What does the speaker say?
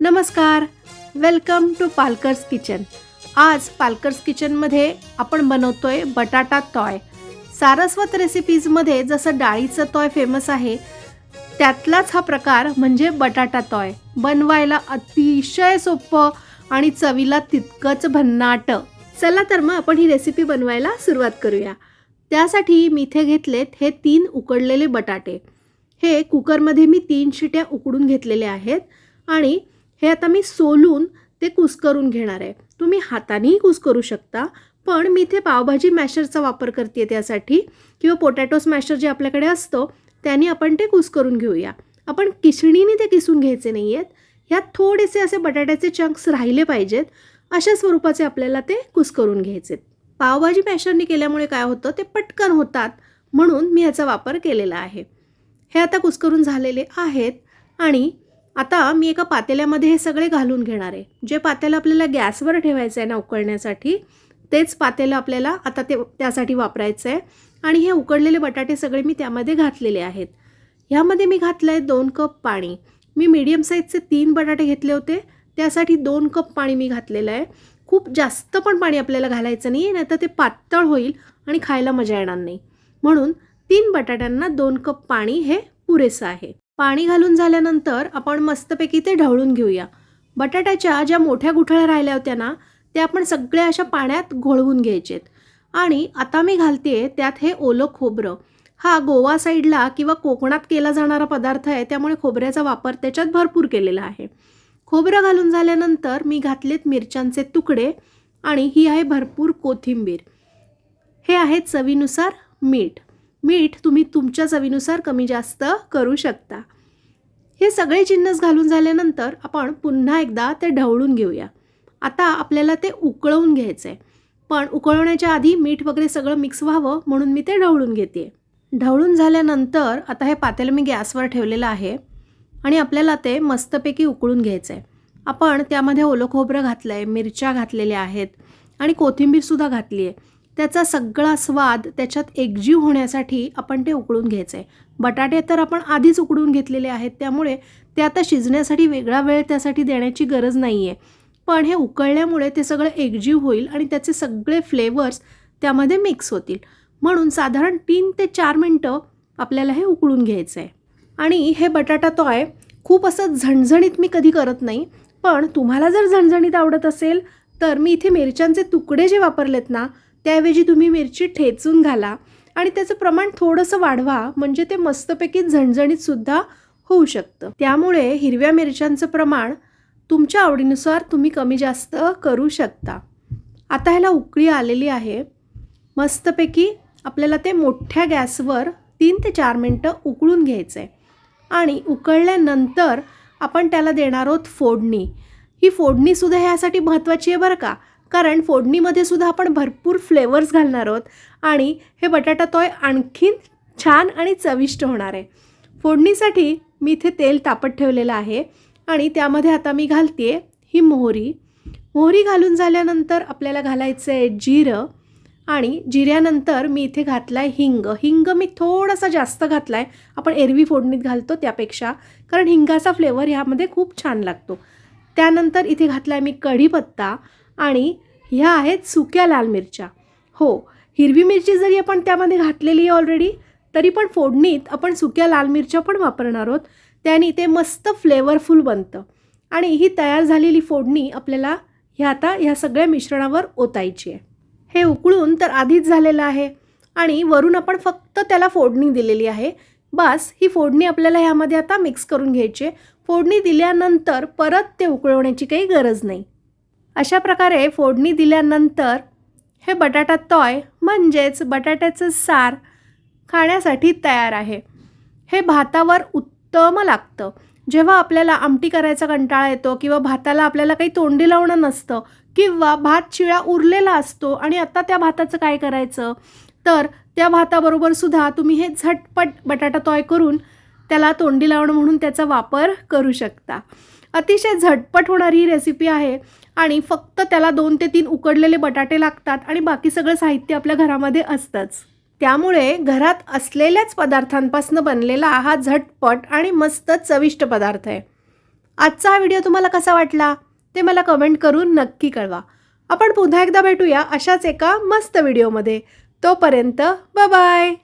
नमस्कार. Welcome to पालकर्स kitchen आज पालकर्स किचनमध्ये आपण बनवतोय बटाटा तॉय. सारस्वत रेसिपीजमध्ये जसं डाळीचं तॉय फेमस आहे त्यातलाच हा प्रकार म्हणजे बटाटा तॉय. बनवायला अतिशय सोपं आणि चवीला तितकंच भन्नाट. चला तर मग आपण ही रेसिपी बनवायला सुरुवात करूया. त्यासाठी मी इथे घेतलेत हे तीन उकडलेले बटाटे. हे कुकरमध्ये मी तीन शिट्या उकडून घेतलेले आहेत आणि हे आता मी सोलून ते कुस्करून घेणार आहे. तुम्ही हातानेही कुस्करू शकता पण मी इथे पावभाजी मॅशरचा वापर करते त्यासाठी किंवा पोटॅटो स्मॅशर जे आपल्याकडे असतं त्याने आपण ते कुस्करून घेऊया. आपण किसणीने ते किसून घ्यायचे नाही आहेत ह्यात थोडेसे असे बटाट्याचे चंक्स राहिले पाहिजेत. अशा स्वरूपाचे आपल्याला ते कुस्करून घ्यायचे. पावभाजी मॅशरने केल्यामुळे काय होतं ते पटकन होतात म्हणून मी ह्याचा वापर केलेला आहे. हे आता कुस्करून झालेले आहेत आणि आता मी एका पातेल्यामध्ये हे सगळे घालून घेणार आहे. जे पातेलं आपल्याला गॅसवर ठेवायचं आहे ना उकळण्यासाठी तेच पातेलं आपल्याला आता ते त्यासाठी वापरायचं आहे आणि हे उकडलेले बटाटे सगळे मी त्यामध्ये घातलेले आहेत. ह्यामध्ये मी घातलं आहे दोन कप पाणी. मी मीडियम साईजचे तीन बटाटे घेतले होते. त्यासाठी दोन कप पाणी मी घातलेलं आहे. खूप जास्त पण पाणी आपल्याला घालायचं नाही नाही तर ते पातळ होईल आणि खायला मजा येणार नाही. म्हणून तीन बटाट्यांना दोन कप पाणी हे पुरेसं आहे. पाणी घालून झाल्यानंतर आपण मस्तपैकी ते ढवळून घेऊया. बटाट्याच्या ज्या मोठ्या गुठळ्या राहिल्या होत्या ना त्या आपण सगळ्या अशा पाण्यात घोळवून घ्यायचेत. आणि आता मी घालते त्यात हे ओलं खोबरं. हा गोवा साईडला किंवा कोकणात केला जाणारा पदार्थ आहे त्यामुळे खोबऱ्याचा वापर त्याच्यात भरपूर केलेला आहे. खोबरं घालून झाल्यानंतर मी घातलेत मिरच्यांचे तुकडे आणि ही आहे भरपूर कोथिंबीर. हे आहे चवीनुसार मीठ. मीठ तुम्ही तुमच्या चवीनुसार कमी जास्त करू शकता. हे सगळे जिन्नस घालून झाल्यानंतर आपण पुन्हा एकदा ते ढवळून घेऊया. आता आपल्याला ते उकळवून घ्यायचं आहे पण उकळवण्याच्या आधी मीठ वगैरे सगळं मिक्स व्हावं म्हणून मी ते ढवळून घेते ढवळून झाल्यानंतर आता हे पातेलं मी गॅसवर ठेवलेलं आहे आणि आपल्याला ते मस्तपैकी उकळून घ्यायचं आहे आपण त्यामध्ये ओलं खोबरं घातलं आहे मिरच्या घातलेल्या आहेत आणि कोथिंबीरसुद्धा घातली आहे त्याचा सगळा स्वाद त्याच्यात एकजीव होण्यासाठी आपण ते उकळून घ्यायचं. आहे बटाटे तर आपण आधीच उकडून घेतलेले आहेत त्यामुळे ते आता शिजण्यासाठी वेगळा वेळ त्यासाठी देण्याची गरज नाही आहे पण हे उकळल्यामुळे ते सगळं एकजीव होईल आणि त्याचे सगळे फ्लेवर्स त्यामध्ये मिक्स होतील. म्हणून साधारण तीन ते चार मिनटं आपल्याला हे उकळून घ्यायचं आहे आणि हे बटाटा तॉय खूप असं झणझणीत मी कधी करत नाही पण तुम्हाला जर झणझणीत आवडत असेल तर मी इथे मिरच्यांचे तुकडे जे वापरलेत ना त्याऐवजी तुम्ही मिरची ठेचून घाला आणि त्याचं प्रमाण थोडंसं वाढवा म्हणजे ते मस्तपैकी झणझणीतसुद्धा होऊ शकतं. त्यामुळे हिरव्या मिरच्यांचं प्रमाण तुमच्या आवडीनुसार तुम्ही कमी जास्त करू शकता. आता ह्याला उकळी आलेली आहे. मस्तपैकी आपल्याला ते मोठ्या गॅसवर तीन ते चार मिनटं उकळून घ्यायचं आहे आणि उकळल्यानंतर आपण त्याला देणार आहोत फोडणी. ही फोडणीसुद्धा ह्यासाठी महत्त्वाची आहे बरं का? कारण फोडणीमध्ये सुद्धा आपण भरपूर फ्लेवर्स घालणार आहोत. आणि हे बटाटा तोय आणखीन छान आणि चविष्ट होणार आहे. फोडणीसाठी मी इथे तेल तापत ठेवलेलं आहे. आणि त्यामध्ये आता मी घालते ही मोहरी. मोहरी घालून झाल्यानंतर आपल्याला घालायचं आहे जिरं. आणि जिऱ्यानंतर मी इथे घातला आहे हिंग. हिंग मी थोडासा जास्त घातला आहे आपण एरवी फोडणीत घालतो त्यापेक्षा. कारण हिंगाचा फ्लेवर ह्यामध्ये खूप छान लागतो. त्यानंतर इथे घातला आहे मी कढीपत्ता. आणि ह्या आहेत सुक्या लाल मिरच्या. हो हिरवी मिरची जरी आपण त्यामध्ये घातलेली आहे ऑलरेडी तरी पण फोडणीत आपण सुक्या लाल मिरच्या पण वापरणार आहोत. त्याने ते मस्त फ्लेवरफुल बनतं. आणि ही तयार झालेली फोडणी आपल्याला ह्या आता ह्या सगळ्या मिश्रणावर ओतायची आहे. हे उकळून तर आधीच झालेलं आहे. आणि वरून आपण फक्त त्याला फोडणी दिलेली आहे. बस ही फोडणी आपल्याला ह्यामध्ये आता मिक्स करून घ्यायची आहे. फोडणी दिल्यानंतर परत ते उकळवण्याची काही गरज नाही. अशा प्रकारे फोडणी दिल्यानंतर हे बटाटा तॉय म्हणजेच बटाट्याचं सार खाण्यासाठी तयार आहे. हे भातावर उत्तम लागतं. जेव्हा आपल्याला आमटी करायचा कंटाळा येतो किंवा भाताला आपल्याला काही तोंडी लावणं नसतं किंवा भात शिळा उरलेला असतो आणि आता त्या भाताचं काय करायचं? तर त्या भाताबरोबर सुद्धा तुम्ही हे झटपट बटाटा तॉय करून त्याला तोंडी लावणं म्हणून त्याचा वापर करू शकता. अतिशय झटपट होणारी ही रेसिपी आहे. आणि फक्त त्याला दोन ते तीन उकडलेले बटाटे लागतात आणि बाकी सगळं साहित्य आपल्या घरामध्ये असतंच. त्यामुळे घरात असलेल्याच पदार्थांपासून बनलेला हा झटपट आणि मस्त चविष्ट पदार्थ आहे. आजचा हा व्हिडिओ तुम्हाला कसा वाटला? ते मला कमेंट करून नक्की कळवा. आपण पुन्हा एकदा भेटूया अशाच एका मस्त व्हिडिओमध्ये. तोपर्यंत बाय